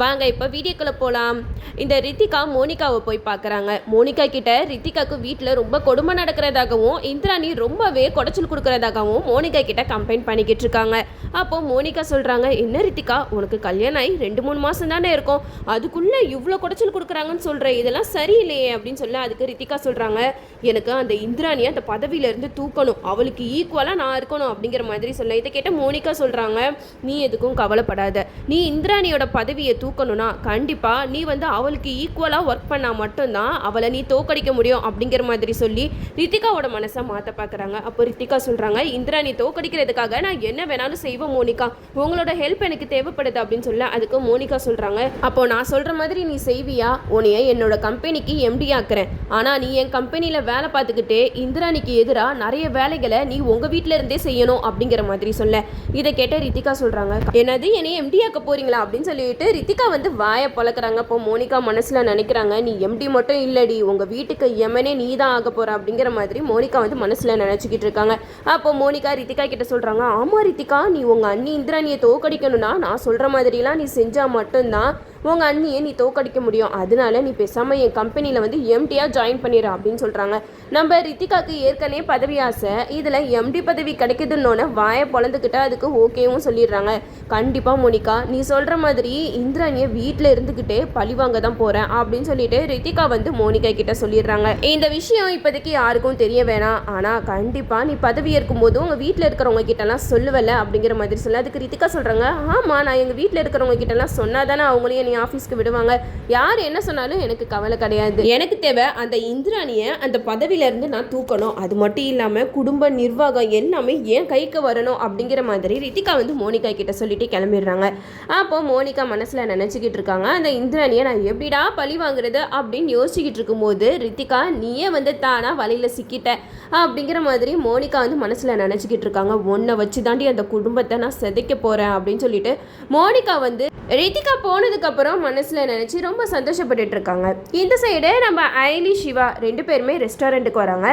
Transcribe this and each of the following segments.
வாங்க இப்போ வீடியோக்குள்ளே போகலாம் இந்த ரித்திகா மோனிகாவை போய் பார்க்குறாங்க மோனிகா கிட்ட ரித்திகாவுக்கு வீட்டில் ரொம்ப கொடுமை நடக்கிறதாகவும் இந்திராணி ரொம்பவே குடைச்சல் கொடுக்குறதாகவும் மோனிகா கிட்ட கம்ப்ளைண்ட் பண்ணிக்கிட்டு இருக்காங்க. அப்போ மோனிகா சொல்கிறாங்க என்ன ரித்திகா உனக்கு கல்யாணம் ஆகி ரெண்டு மூணு மாதம் தானே இருக்கும். அதுக்குள்ளே இவ்வளோ குடைச்சல் கொடுக்குறாங்கன்னு சொல்கிற இதெல்லாம் சரியில்லையே அப்படின்னு சொல்ல அதுக்கு ரித்திகா சொல்கிறாங்க எனக்கு அந்த இந்திராணியை அந்த பதவியிலேருந்து தூக்கணும். அவளுக்கு ஈக்குவலாக நான் இருக்கணும் அப்படிங்கிற மாதிரி சொல்ல இதை கேட்ட மோனிகா சொல்கிறாங்க நீ எதுக்கும் கவலைப்படாத. நீ இந்திராணியோட பதவியை தூக்கணும்னா கண்டிப்பாக நீ வந்து அவளுக்கு ஈக்குவலாக ஒர்க் பண்ணால் மட்டும்தான் அவளை நீ தோக்கடிக்க முடியும் அப்படிங்கிற மாதிரி சொல்லி ரித்திகாவோட மனசை மாற்ற பார்க்குறாங்க அப்போ ரித்திகா சொல்கிறாங்க இந்திராணி தோக்கடிக்கிறதுக்காக நான் என்ன வேணாலும் செய்வேன் மோனிகா. உங்களோட ஹெல்ப் எனக்கு தேவைப்படுது அப்படின்னு சொல்ல அதுக்கு மோனிகா சொல்கிறாங்க அப்போ நான் சொல்கிற மாதிரி நீ செய்வியா? உன்னைய என்னோட கம்பெனிக்கு எம்டி ஆக்குறேன். ஆனால் நீ என் கம்பெனியில் வேலை பார்த்துக்கிட்டே இந்திராணிக்கு எதிராக நிறைய வேலைகளை நீ உங்கள் வீட்டில் இருந்தே செய்யணும் அப்படிங்கிற மாதிரி சொல்ல. இதை கேட்ட ரித்திகா சொல்கிறாங்க என்னது என்னை எம்டி ஆக்க போகிறீங்களா அப்படின்னு சொல்லிட்டு ரித்திகா வந்து வாயை பழக்கிறாங்க. அப்போ மோனிகா மனசில் நினைக்கிறாங்க நீ எம்டி மட்டும் இல்லடி. உங்கள் வீட்டுக்கு எமனே நீ தான் ஆக போகிற அப்படிங்கிற மாதிரி மோனிகா வந்து மனசில் நினச்சிக்கிட்டு இருக்காங்க. அப்போ மோனிகா ரித்திகா கிட்ட சொல்கிறாங்க ஆமாம் ரித்திகா நீ உங்கள் அண்ணி இந்திராணியை தோக்கடிக்கணும்னா நான் சொல்கிற மாதிரிலாம் நீ செஞ்சால் மட்டும்தான். உங்கள் அண்ணியை நீ தோக்கடிக்க முடியும். அதனால நீ பேசாமல் என் கம்பெனியில் வந்து எம்டியாக ஜாயின் பண்ணிடு அப்படின்னு சொல்கிறாங்க நம்ம ரித்திகாக்கு ஏற்கனவே பதவி ஆசை. இதில் எம்டி பதவி கிடைக்குதுன்னொன்னே வாயை பொழந்துக்கிட்டு அதுக்கு ஓகேவும் சொல்லிடுறாங்க. கண்டிப்பாக மோனிகா நீ சொல்கிற மாதிரி இந்திராணியை வீட்டில் இருந்துக்கிட்டே பழி வாங்க தான் போகிறேன் அப்படின்னு சொல்லிட்டு ரித்திகா வந்து மோனிகா கிட்ட சொல்லிடுறாங்க. இந்த விஷயம் இப்போதைக்கு யாருக்கும் தெரிய வேணாம். ஆனால் கண்டிப்பாக நீ பதவி ஏற்கும்போது உங்கள் வீட்டில் இருக்கிறவங்க கிட்டலாம் சொல்லுவல அப்படிங்கிற மாதிரி சொல்ல. அதுக்கு ரித்திகா சொல்கிறாங்க ஆமாம் நான் எங்கள் வீட்டில் இருக்கிறவங்க கிட்டலாம் சொன்னால் தானே அவங்களையும் நீ ஆஃபீஸ்க்கு விடுவாங்க. யார் என்ன சொன்னாலும் எனக்கு கவலை கிடையாது. எனக்கு தேவை அந்த இந்திராணியை அந்த பதவியிலேருந்து நான் தூக்கணும். அது மட்டும் இல்லாமல் குடும்ப நிர்வாகம் எல்லாமே ஏன் கைக்கு வரணும் அப்படிங்கிற மாதிரி ரித்திகா வந்து மோனிகா கிட்ட சொல்லிட்டு கிளம்பிடுறாங்க. அப்போ மோனிகா மனசில் நினச்சிக்கிட்டு இருக்காங்க. அந்த இந்திராணியை நான் எப்படிடா பழி வாங்குறது அப்படின்னு யோசிச்சுக்கிட்டு இருக்கும்போது ரித்திகா நீயே வந்து தானா வலையில் சிக்கிட்ட அப்படிங்கிற மாதிரி மோனிகா வந்து மனசில் நினச்சிக்கிட்டு இருக்காங்க. ஒன்றை வச்சு தாண்டி அந்த குடும்பத்தை நான் செதைக்க போகிறேன் அப்படின்னு சொல்லிட்டு மோனிகா வந்து ரித்திகா போனதுக்கப்புறம் மனசில் நினச்சி ரொம்ப சந்தோஷப்பட்டுட்டு இருக்காங்க. இந்த சைடு நம்ம ஐலி சிவா ரெண்டு பேருமே ரெஸ்டாரண்ட்டுக்கு வராங்க.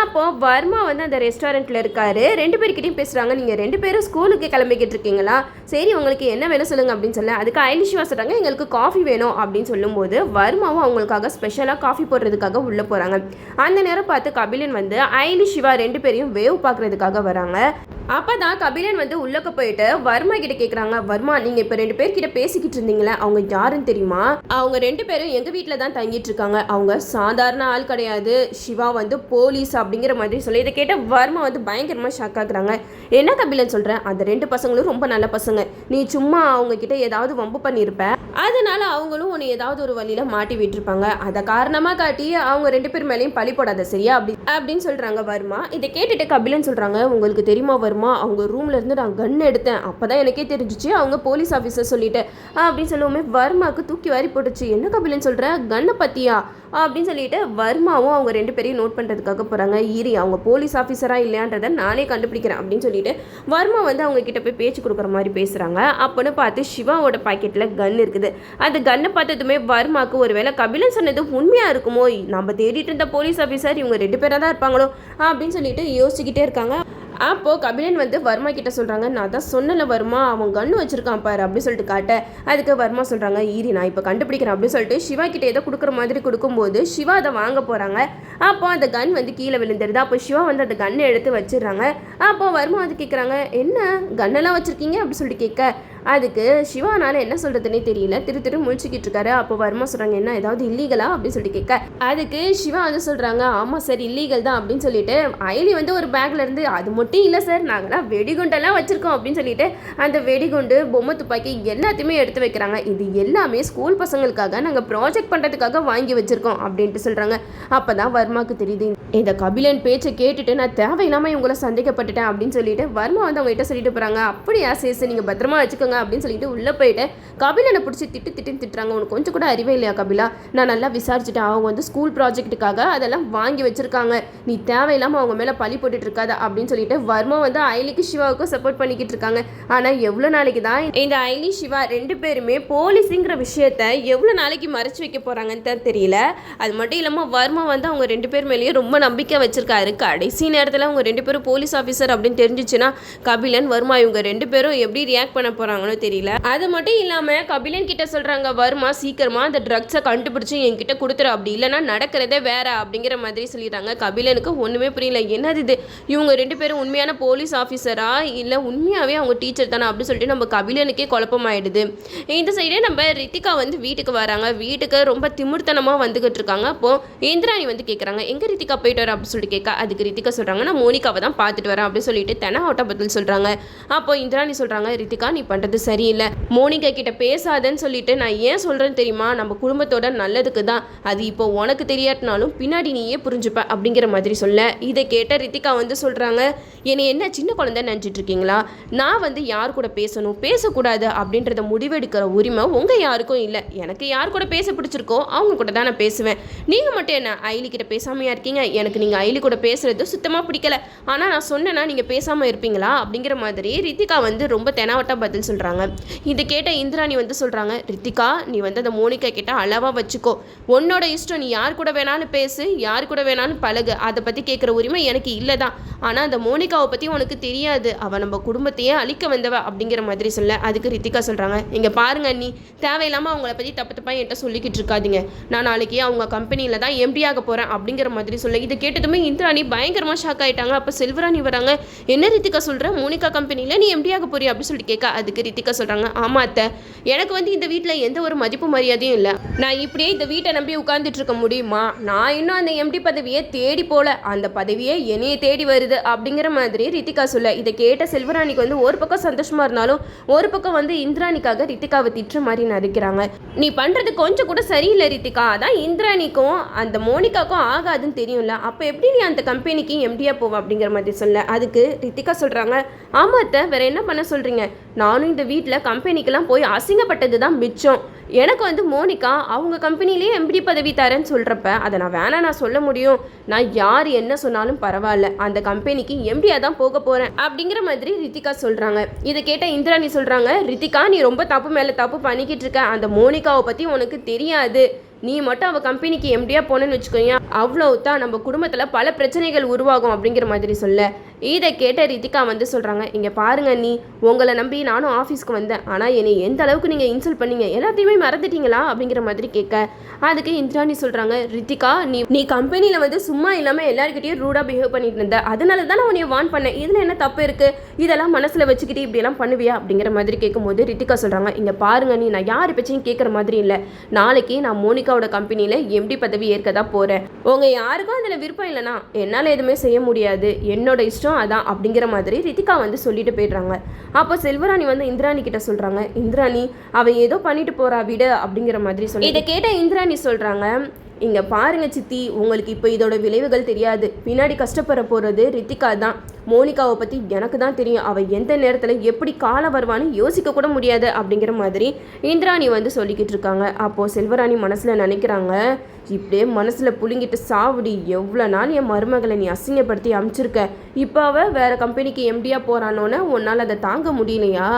அப்போது வர்மா வந்து அந்த ரெஸ்டாரண்ட்டில் இருக்காரு. ரெண்டு பேர்கிட்டையும் பேசுகிறாங்க நீங்கள் ரெண்டு பேரும் ஸ்கூலுக்கு கிளம்பிக்கிட்டு இருக்கீங்களா? சரி உங்களுக்கு என்ன வேணும் சொல்லுங்க அப்படின்னு சொல்ல அதுக்கு ஐலி சிவா சொல்கிறாங்க எங்களுக்கு காஃபி வேணும் அப்படின்னு சொல்லும்போது வர்மாவும் அவங்களுக்காக ஸ்பெஷலாக காஃபி போடுறதுக்காக உள்ளே போகிறாங்க அந்த நேரம் பார்த்து கபிலன் வந்து ஐலி சிவா ரெண்டு பேரையும் வேவ் பார்க்குறதுக்காக வராங்க. அப்போ தான் கபிலன் வந்து உள்ளக்க போயிட்டு வர்மா கிட்ட கேட்குறாங்க வர்மா நீங்கள் இப்போ ரெண்டு பேர்கிட்ட பேசிக்கிட்டு இருந்தீங்களே அவங்க யாருன்னு தெரியுமா? அவங்க ரெண்டு பேரும் எங்கள் வீட்டில் தான் தங்கிட்டு இருக்காங்க. அவங்க சாதாரண ஆள் கிடையாது. சிவா வந்து போலீஸ் அப்படிங்கிற மாதிரி சொல்லி இதை கேட்ட வர்மா வந்து பயங்கரமாக ஷாக் ஆகுறாங்க. என்ன கபிலன் சொல்கிறேன் அந்த ரெண்டு பசங்களும் ரொம்ப நல்ல பசங்க. நீ சும்மா அவங்க கிட்ட ஏதாவது வம்பு பண்ணியிருப்ப அதனால அவங்களும் உன்னை ஏதாவது ஒரு வழியில் மாட்டி விட்டுருப்பாங்க. அதை காரணமாக காட்டி அவங்க ரெண்டு பேர் மேலேயும் பழி போடாத சரியா? அப்படி அப்படின்னு சொல்கிறாங்க வர்மா. இதை கேட்டுட்டு கபிலன் சொல்கிறாங்க உங்களுக்கு தெரியுமா வர்மா? அவங்க ரூம்லேருந்து நான் கன் எடுத்தேன். அப்போ தான் எனக்கே தெரிஞ்சிச்சு. அவங்க போலீஸ் ஆஃபீஸர் சொல்லிட்டு அப்படின்னு சொல்லுவோமே வர்மாவுக்கு தூக்கி வாரி போட்டுச்சு என்ன கபிலன்னு சொல்கிற கன்னை பற்றியா அப்படின்னு சொல்லிட்டு வர்மாவும் அவங்க ரெண்டு பேரையும் நோட் பண்ணுறதுக்காக போகிறாங்க ஈரி அவங்க போலீஸ் ஆஃபீஸராக இல்லையான்றதை நானே கண்டுபிடிக்கிறேன் அப்படின்னு சொல்லிட்டு வர்மா வந்து அவங்க கிட்ட போய் பேச்சு கொடுக்குற மாதிரி பேசுகிறாங்க அப்போன்னு பார்த்து சிவாவோட பாக்கெட்டில் கன் இருக்குது. அந்த கன்னை பார்த்ததுமே வர்மாக்கு ஒருவேளை கபிலன் சொன்னது உண்மையாக இருக்குமோ? நம்ம தேடிட்டு இருந்த போலீஸ் ஆஃபீஸர் இவங்க ரெண்டு பேராக தான் இருப்பாங்களோ? அப்படின்னு சொல்லிட்டு யோசிச்சுக்கிட்டே இருக்காங்க. அப்போது கபிலன் வந்து வர்மா கிட்ட சொல்கிறாங்க நான் தான் சொன்னல வர்மா அவன் கன்று வச்சுருக்கான் பாரு அப்படின்னு சொல்லிட்டு காட்ட. அதுக்கு வர்மா சொல்கிறாங்க ஈரி நான் இப்போ கண்டுபிடிக்கிறேன் அப்படின்னு சொல்லிட்டு சிவா கிட்ட ஏதோ கொடுக்குற மாதிரி கொடுக்கும்போது சிவா அதை வாங்க போகிறாங்க அப்போ அந்த கன் வந்து கீழே விழுந்துருது. அப்போ சிவா வந்து அந்த கன்னை எடுத்து வச்சிடுறாங்க. அப்போ வர்மா வந்து கேட்குறாங்க என்ன கன்னெல்லாம் வச்சுருக்கீங்க? அப்படின்னு சொல்லிட்டு கேட்க அதுக்கு சிவானால என்ன சொல்றதுன்னே தெரியல. திரு திரு முழிச்சுக்கிட்டு இருக்காரு. அப்போ வர்மா சொல்றாங்க என்ன ஏதாவது இல்லீகலா அப்படின்னு சொல்லிட்டு கேட்க. அதுக்கு சிவா வந்து சொல்றாங்க ஆமா சார் இல்லீகல் தான் அப்படின்னு சொல்லிட்டு. அயலி வந்து ஒரு பேக்ல இருந்து அது மட்டும் இல்லை சார் நாங்களாம் வெடிகுண்டெல்லாம் வச்சிருக்கோம் அப்படின்னு சொல்லிட்டு அந்த வெடிகுண்டு பொம்மை துப்பாக்கி எல்லாத்தையுமே எடுத்து வைக்கிறாங்க. இது எல்லாமே ஸ்கூல் பசங்களுக்காக நாங்கள் ப்ராஜெக்ட் பண்ணுறதுக்காக வாங்கி வச்சிருக்கோம் அப்படின்ட்டு சொல்கிறாங்க அப்போ தான் வர்மாவுக்கு தெரியுது இந்த கபிலன் பேச்சை கேட்டுட்டு நான் தேவையில்லாமல் இவங்கள சந்தேகப்பட்டுட்டேன் அப்படின்னு சொல்லிட்டு வர்மா வந்து அவங்ககிட்ட சொல்லிட்டு போகிறாங்க அப்படியா சேசு நீங்கள் பத்திரமா வச்சுக்கோங்க. கொடுங்க அப்படின்னு சொல்லிட்டு உள்ளே போயிட்டு கபிலனை பிடிச்சி திட்டு திட்டுன்னு திட்டுறாங்க. உனக்கு கொஞ்சம் கூட அறிவே இல்லையா கபிலா? நான் நல்லா விசாரிச்சுட்டேன். அவங்க வந்து ஸ்கூல் ப்ராஜெக்ட்டுக்காக அதெல்லாம் வாங்கி வச்சிருக்காங்க. நீ தேவையில்லாமல் அவங்க மேலே பழி போட்டுட்டு இருக்காத அப்படின்னு சொல்லிட்டு வர்மா வந்து ஐலிக்கு சிவாவுக்கும் சப்போர்ட் பண்ணிக்கிட்டு இருக்காங்க. ஆனால் எவ்வளோ நாளைக்கு தான் இந்த ஐலி சிவா ரெண்டு பேருமே போலீஸுங்கிற விஷயத்த எவ்வளோ நாளைக்கு மறைச்சு வைக்க போகிறாங்கன்னு தான் தெரியல. அது மட்டும் இல்லாமல் வர்மா வந்து அவங்க ரெண்டு பேர் மேலேயும் ரொம்ப நம்பிக்கை வச்சிருக்காரு. கடைசி நேரத்தில் அவங்க ரெண்டு பேரும் போலீஸ் ஆஃபீஸர் அப்படின்னு தெரிஞ்சிச்சுன்னா கபிலன் வர்மா இவங்க ரெண்டு பேரும் எப்படி ரியாக்ட் பண்ண போகிறாங்க போகிறாங்கன்னு தெரியல. அது மட்டும் இல்லாமல் கபிலன் கிட்ட சொல்கிறாங்க வருமா சீக்கிரமாக அந்த ட்ரக்ஸை கண்டுபிடிச்சி என்கிட்ட கொடுத்துரு அப்படி இல்லைன்னா நடக்கிறதே வேற அப்படிங்கிற மாதிரி சொல்லிடுறாங்க. கபிலனுக்கு ஒன்றுமே புரியல. என்னது இது? இவங்க ரெண்டு பேரும் உண்மையான போலீஸ் ஆஃபீஸரா இல்லை உண்மையாகவே அவங்க டீச்சர் தானே? அப்படின்னு சொல்லிட்டு நம்ம கபிலனுக்கே குழப்பமாயிடுது. இந்த சைடே நம்ம ரித்திகா வந்து வீட்டுக்கு வராங்க. வீட்டுக்கு ரொம்ப திமிர்த்தனமாக வந்துகிட்டு இருக்காங்க. அப்போ இந்திராணி வந்து கேட்குறாங்க எங்கே ரித்திகா போயிட்டு வர? அப்படின்னு சொல்லிட்டு கேட்க அதுக்கு ரித்திகா சொல்கிறாங்க நான் மோனிகாவை தான் பார்த்துட்டு வரேன் அப்படின்னு சொல்லிட்டு தென ஆட்டோ பதில் சொல்கிறாங்க அப்போ இந்திராணி சொல்கிறாங்க ரித்திகா நீ பண்ணுறது சரியில்லை. மோனிகா கிட்ட பேசாதன்னு சொல்லிட்டு நான் ஏன் சொல்கிறேன்னு தெரியுமா? நம்ம குடும்பத்தோட நல்லதுக்கு தான். அது இப்போ உனக்கு தெரியாட்டினாலும் பின்னாடி நீயே புரிஞ்சுப்ப அப்படிங்கிற மாதிரி சொல்ல. இதை கேட்ட ரித்திகா வந்து சொல்கிறாங்க என்னை என்ன சின்ன குழந்தை நினச்சிட்டு இருக்கீங்களா? நான் வந்து யார் கூட பேசணும்? பேசக்கூடாது. அப்படின்றத முடிவெடுக்கிற உரிமை உங்கள் யாருக்கும் இல்லை. எனக்கு யார் கூட பேச பிடிச்சிருக்கோ அவங்க கூட தான் நான் பேசுவேன். நீங்கள் மட்டும் என்ன ஐலி கிட்ட பேசாமையா இருக்கீங்க? எனக்கு நீங்கள் ஐலி கூட பேசுறது சுத்தமாக பிடிக்கல. ஆனால் நான் சொன்னேன்னா நீங்கள் பேசாமல் இருப்பீங்களா? அப்படிங்கிற மாதிரி ரித்திகா வந்து ரொம்ப தெனாவட்டா பதில் சொல்கிறாங்க இதை கேட்ட இந்திராணி வந்து சொல்கிறாங்க ரித்திகா நீ வந்து அந்த மோனிகா கிட்ட அளவாக வச்சுக்கோ. உன்னோட இஷ்டம் நீ யார் கூட வேணாலும் பேசு யார் கூட வேணாலும் பழகு. அதை பற்றி கேட்குற உரிமை எனக்கு இல்லை தான் ஆனால் அந்த மோனிகாவை பற்றி உனக்கு தெரியாது. அவள் நம்ம குடும்பத்தையே அழிக்க வந்தவ அப்படிங்கிற மாதிரி சொல்ல அதுக்கு ரித்திகா சொல்கிறாங்க இங்கே பாருங்க நீ தேவையில்லாமல் அவங்கள பற்றி தப்பு தப்பாக என்கிட்ட சொல்லிக்கிட்டு இருக்காதீங்க. நான் நாளைக்கு அவங்க கம்பெனியில் தான் எம்டி ஆக போகிறேன் அப்படிங்கிற மாதிரி சொல்ல. இதை கேட்டதுமே இந்திராணி பயங்கரமாக ஷாக் ஆயிட்டாங்க. அப்போ செல்வராணி வராங்க. என்ன ரித்திகா சொல்கிற மோனிகா கம்பெனியில் நீ எம்டி ஆக போறியா? அப்படின்னு சொல்லிட்டு கேட்க அதுக்கு ரித்திகா சொல்கிறாங்க ஆமாம் அத்தை. எனக்கு வந்து இந்த வீட்டில் எந்த ஒரு மதிப்பு மரியாதையும் இல்லை. நான் இப்படியே இந்த வீட்டை நம்பி உட்கார்ந்துட்டு இருக்க முடியுமா? நான் இன்னும் அந்த எம்டி பதவியை தேடி போல. அந்த பதவியே என்னையே தேடி வருது அப்படிங்கிற மாதிரி ரித்திகா சொல்ல. இதை கேட்ட செல்வராணிக்கு வந்து ஒரு பக்கம் சந்தோஷமாக இருந்தாலும் ஒரு பக்கம் வந்து இந்திராணிக்காக ரித்திகாவை திட்டுற மாதிரி நடிக்கிறாங்க. நீ பண்ணுறது கொஞ்சம் கூட சரியில்லை ரித்திகா. அதான் இந்திராணிக்கும் அந்த மோனிகாக்கும் ஆகாதுன்னு தெரியும்ல. அப்போ எப்படி நீ அந்த கம்பெனிக்கு எம்டியாக போவ அப்படிங்கிற மாதிரி சொல்ல. அதுக்கு ரித்திகா சொல்கிறாங்க ஆமா அத்தை வேற என்ன பண்ண சொல்கிறீங்க நானும் இந்த வீட்டில் கம்பெனிக்கெல்லாம் போய் அசிங்கப்பட்டது தான் மிச்சம். எனக்கு வந்து மோனிகா அவங்க கம்பெனிலேயே எம்பிடி பதவி தரேன்னு சொல்கிறப்ப அதை நான் வேணாம் நான் சொல்ல முடியும். நான் யார் என்ன சொன்னாலும் பரவாயில்ல. அந்த கம்பெனிக்கு எம்டியாக தான் போக போகிறேன் அப்படிங்கிற மாதிரி ரித்திகா சொல்கிறாங்க இதை கேட்ட இந்திராணி சொல்கிறாங்க ரித்திகா நீ ரொம்ப தப்பு மேலே தப்பு பண்ணிக்கிட்டு இருக்க. அந்த மோனிகாவை பற்றி உனக்கு தெரியாது. நீ மட்டும் அவள் கம்பெனிக்கு எம்டியாக போனேன்னு வச்சுக்கோங்க அவ்வளோ தான் நம்ம குடும்பத்தில் பல பிரச்சனைகள் உருவாகும் அப்படிங்கிற மாதிரி சொல்ல. இதை கேட்ட ரித்திகா வந்து சொல்கிறாங்க இங்கே பாருங்க நீ உங்களை நம்பி நானும் ஆஃபீஸ்க்கு வந்தேன். ஆனால் என்னை எந்த அளவுக்கு நீங்கள் இன்சல்ட் பண்ணீங்க? எல்லாத்தையுமே மறந்துட்டீங்களா? அப்படிங்கிற மாதிரி கேட்க. அதுக்கு இந்திராணி சொல்கிறாங்க ரித்திகா நீ நீ கம்பெனியில் வந்து சும்மா இல்லாமல் எல்லாருக்கிட்டையும் ரூடாக பிஹேவ் பண்ணிட்டு இருந்த. அதனால தான் நான் உன்னை வான் பண்ணேன். இதில் என்ன தப்பு இருக்குது இதெல்லாம் மனசில் வச்சுக்கிட்டு இப்படியெல்லாம் பண்ணுவியா? அப்படிங்கிற மாதிரி கேட்கும்போது ரித்திகா சொல்கிறாங்க இங்கே பாருங்க நீ நான் யார் பற்றியும் கேட்குற மாதிரி இல்லை. நாளைக்கு நான் மோனிகாவோட கம்பெனியில் எம்டி பதவி ஏற்க தான் போகிறேன் உங்கள் யாருக்கும் அதில் விருப்பம் இல்லைனா என்னால் எதுவுமே செய்ய முடியாது. என்னோட இஷ்டம் அதான் அப்படிங்கிற மாதிரி ரித்திகா வந்து சொல்லிட்டு போயிடுறாங்க. அப்போ செல்வராணி வந்து இந்திராணி கிட்ட சொல்கிறாங்க இந்திராணி அவ ஏதோ பண்ணிட்டு போறா விடு அப்படிங்கிற மாதிரி சொல்லி இதை கேட்ட இந்திராணி சொல்கிறாங்க இங்கே பாருங்க சித்தி உங்களுக்கு இப்போ இதோட விளைவுகள் தெரியாது. பின்னாடி கஷ்டப்பட போகிறது ரித்திகா தான் மோனிகாவை பற்றி எனக்கு தான் தெரியும். அவள் எந்த நேரத்தில் எப்படி காலம் வருவான்னு யோசிக்க கூட முடியாது அப்படிங்கிற மாதிரி இந்திராணி வந்து சொல்லிக்கிட்டு இருக்காங்க. அப்போது செல்வராணி மனசில் நினைக்கிறாங்க இப்படியே மனசில் புழுங்கிட்டு சாவடி எவ்வளோ நாள் என் மருமகளை நீ அசிங்கப்படுத்தி அமுச்சிருக்க? இப்போ அவள் வேறு கம்பெனிக்கு எம்டியாக போகிறானோன்னு உன்னால் அதை தாங்க முடியலையா?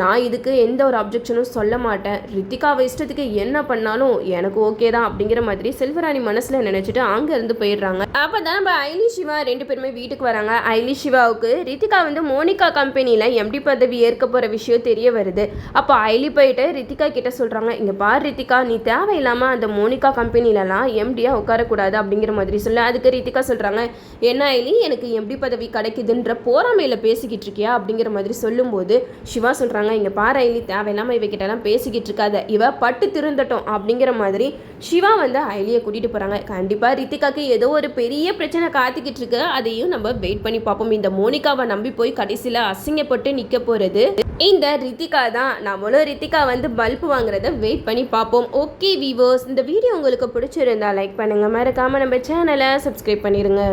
நான் இதுக்கு எந்த ஒரு அப்ஜெக்ஷனும் சொல்ல மாட்டேன். ரித்திகாவை இஷ்டத்துக்கு என்ன பண்ணாலும் எனக்கு ஓகே தான் அப்படிங்கிற மாதிரி செல்வராணி மனசில் நினச்சிட்டு அங்கேருந்து போயிடுறாங்க. அப்போ தான் நம்ம ஐலி சிவா ரெண்டு பேருமே வீட்டுக்கு வராங்க. ஐலி சிவாவுக்கு ரித்திகா வந்து மோனிகா கம்பெனியில் எம்டி பதவி ஏற்க போகிற விஷயம் தெரிய வருது. அப்போ ஐலி போயிட்டு ரித்திகா கிட்ட சொல்கிறாங்க இங்கே பார் ரித்திகா நீ தேவையில்லாமல் அந்த மோனிகா கம்பெனிலலாம் எம்டியாக உட்காரக்கூடாது அப்படிங்கிற மாதிரி சொல்ல அதுக்கு ரித்திகா சொல்கிறாங்க என்ன ஐலி எனக்கு எம்டி பதவி கிடைக்குதுன்ற போராமையில் பேசிக்கிட்டு இருக்கியா? அப்படிங்கிற மாதிரி சொல்லும்போது சிவா சொல்கிறாங்க இங்கே பாரு ஐலி தேவையில்லாமல் இவகிட்டலாம் பேசிக்கிட்டு இருக்காத. இவ பட்டு திருந்தட்டும் அப்படிங்கிற மாதிரி சிவா வந்து ஐலியை கூட்டிகிட்டு போகிறாங்க கண்டிப்பாக ரித்திகாக்கு ஏதோ ஒரு பெரிய பிரச்சனை காத்துக்கிட்டு இருக்கு. அதையும் நம்ம வெயிட் பண்ணி பார்ப்போம். இந்த மோனிகாவை நம்பி போய் கடைசியில் அசிங்கப்பட்டு நிற்க போகிறது இந்த ரித்திகா தான். நம்மளும் ரித்திகா வந்து பல்ப் வாங்குறத வெயிட் பண்ணி பார்ப்போம். ஓகே வீவர்ஸ் இந்த வீடியோ உங்களுக்கு பிடிச்சிருந்தா லைக் பண்ணுங்கள் மறக்காமல் நம்ம சேனலை சப்ஸ்கிரைப் பண்ணிடுங்க